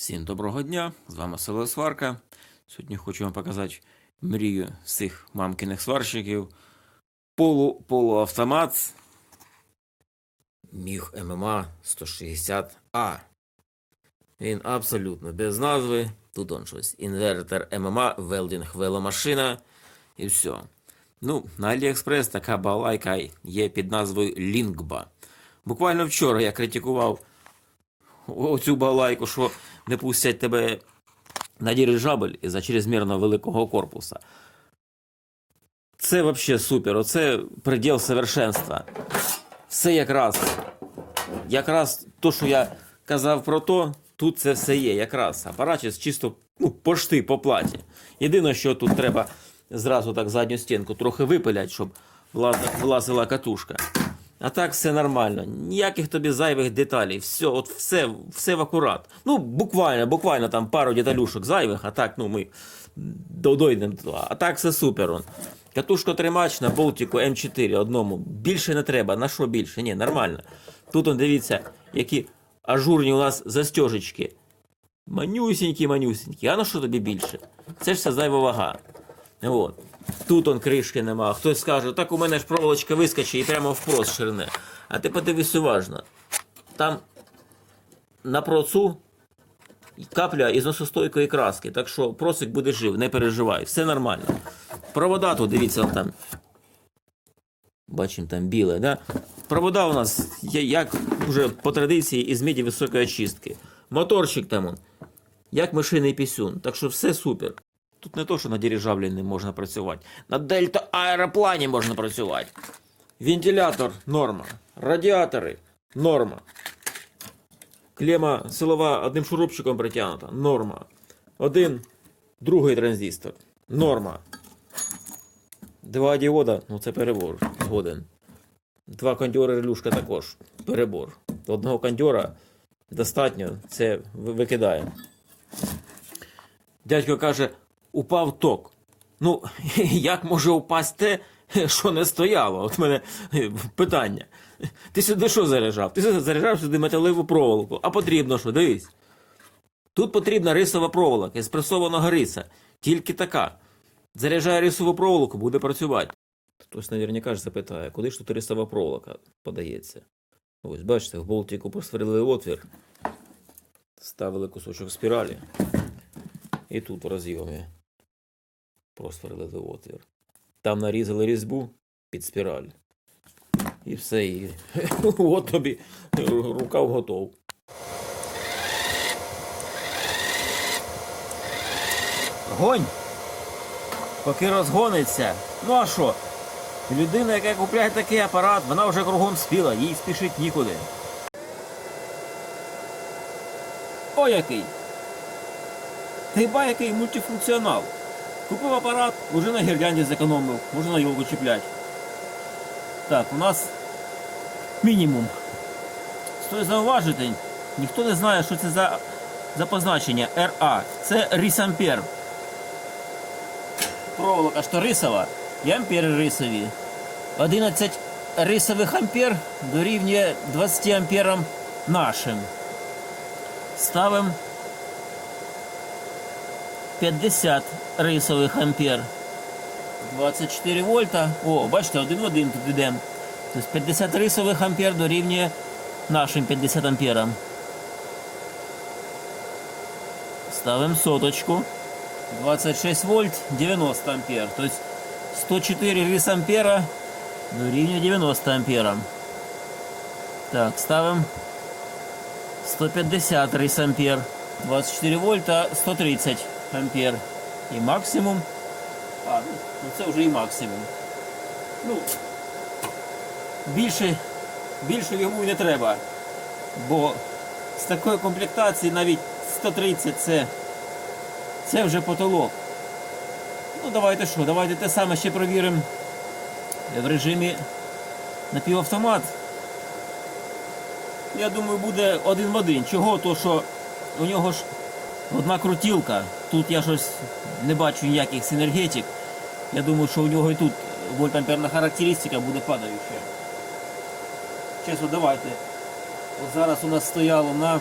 Всім доброго дня! З вами Село Сварка. Сьогодні хочу вам показати мрію всіх мамкиних сварщиків. Полу, полуавтомат. Міг ММА 160А. Він абсолютно без назви. Тут он щось. Інвертор ММА, велдинг веломашина і все. Ну, на Аліекспрес така балайка є під назвою Лінгба. Буквально вчора я критикував оцю балайку, що не пустять тебе на дирижабль із-за чрезмірно великого корпуса. Це взагалі супер. Оце приділ совершенства. Все якраз. Якраз то, що я казав про то, тут це все є. Якраз апаратчик чисто ну, пошти по платі. Єдине, що тут треба зразу так задню стінку трохи випиляти, щоб влазила катушка. А так все нормально. Ніяких тобі зайвих деталей. Все, от все, все в акурат. Ну, буквально, буквально там пару деталюшок зайвих, а так, ну, ми до- дойдемо. А так все супер. Он. Катушка тримач на болтику М4 одному. Більше не треба. На що більше? Ні, нормально. Тут он дивіться, які ажурні у нас застежечки. Манюсінькі, манюсінькі. А на що тобі більше? Це ж вся зайва вага. От. Тут он кришки нема. Хтось скаже, так у мене ж проволочка вискочить і прямо в прос ширне. А ти подивись уважно. Там на процу капля із носостойкої краски. Так що просик буде жив, не переживай, все нормально. Провода тут, дивіться, там. Бачимо там біле, да? Провода у нас є, як вже по традиції із міді високої очистки. Моторчик там як мишиний пісюн. Так що все супер. Тут не то, що на дирижаблі не можна працювати. На дельта аероплані можна працювати. Вентилятор норма. Радіатори норма. Клема силова одним шурупчиком притягнута. Норма. Один, другий транзистор. Норма. Два діода, ну це перебор. Згоден. Два кондьори релюшка також. Перебор. Одного кондьора достатньо, це ви- викидає. Дядько каже, упав ток. Ну, як може упасти те, що не стояло? От мене е, питання. Ти сюди що заряджав? Ти заряджав сюди металеву проволоку. А потрібно що? Дивись. Тут потрібна рисова проволока з пресованого риса. Тільки така. Заряджає рисову проволоку, буде працювати. Хтось наверняка ж запитає, куди ж тут рисова проволока подається? Ось, бачите, в болтику просверлили отвір, ставили кусочок спіралі. І тут в розйомі просверлили отвір. Там нарізали різьбу під спіраль. І все. І... От тобі рукав готов. Гонь! Поки розгониться. Ну а що? Людина, яка купляє такий апарат, вона вже кругом спіла, їй спішить нікуди. О який! Ти ба який мультифункціонал. Купив апарат, уже на гірлянді зекономив, можна на йолку. Так, у нас мінімум. Стоїть зауважити, ніхто не знає, що це за, за позначення РА. Це рісампер. Проволока що рисова і ампери рисові. 11 рисових ампер дорівнює 20 амперам нашим. Ставимо 50 рисових ампер. 24 вольта. О, бачите, один в один тут йдемо. Тобто 50 рисових ампер дорівнює нашим 50 амперам. Ставимо соточку. 26 вольт 90 ампер. То есть 104 рис ампера дорівнює 90 амперам. Так, ставимо 150 рис ампер. 24 вольта 130 Ампер. І максимум. А, ну, ну це вже і максимум. Ну, більше, більше йому не треба. Бо з такої комплектації навіть 130 це, це вже потолок. Ну, давайте що, давайте те саме ще провіримо в режимі напівавтомат. Я думаю, буде один в один. Чого? То що у нього ж одна крутілка. Тут я щось не бачу ніяких синергетик. Я думаю, що у нього і тут вольтамперна характеристика буде падаюча. Чесно, давайте. От зараз у нас стояло на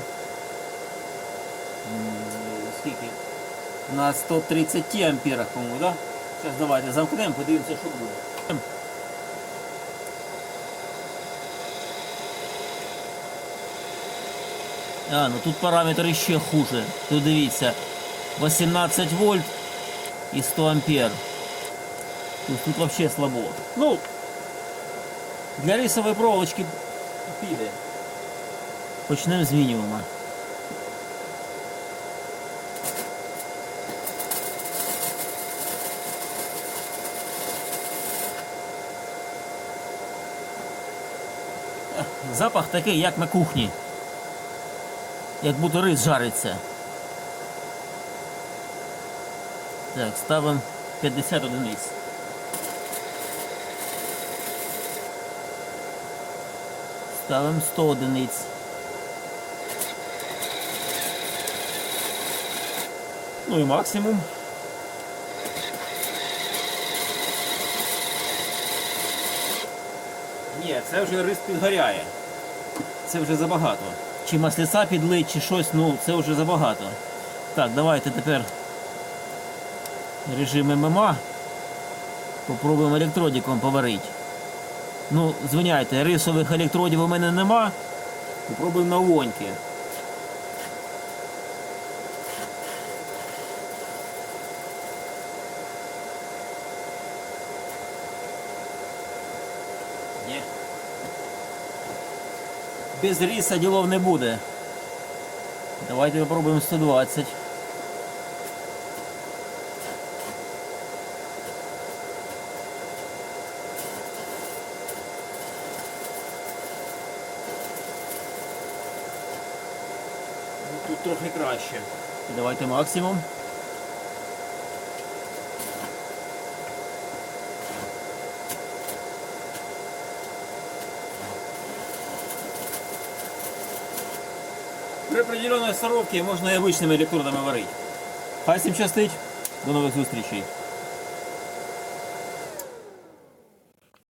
скільки? На 130 амперах, по-моєму, да? Зараз давайте замкнемо, подивимося, що буде. А, ну тут параметр ще хуже. Тут дивіться, 18 вольт і 100 ампер. Тут, тут вообще слабо. Ну, для рисової проволочки піде. Почнемо з мінімума. Запах такий, як на кухні. Як будто рис жариться. Так, ставимо 50 одиниць. Ставимо 100 одиниць. Ну і максимум. Ні, це вже рис підгоряє. Це вже забагато. Чи маслиця підлить, чи щось, ну це вже забагато. Так, давайте тепер режим ММА. Попробуємо електродиком поварити. Ну, звиняйте, рисових електродів у мене нема. Попробуємо на воньки. Без риса ділов не буде. Давайте попробуємо 120. Ну, Тут трохи краще. Давайте максимум. При определенной сороке можно и обычными электродами варить. Хай всім щастить. До нових зустрічей.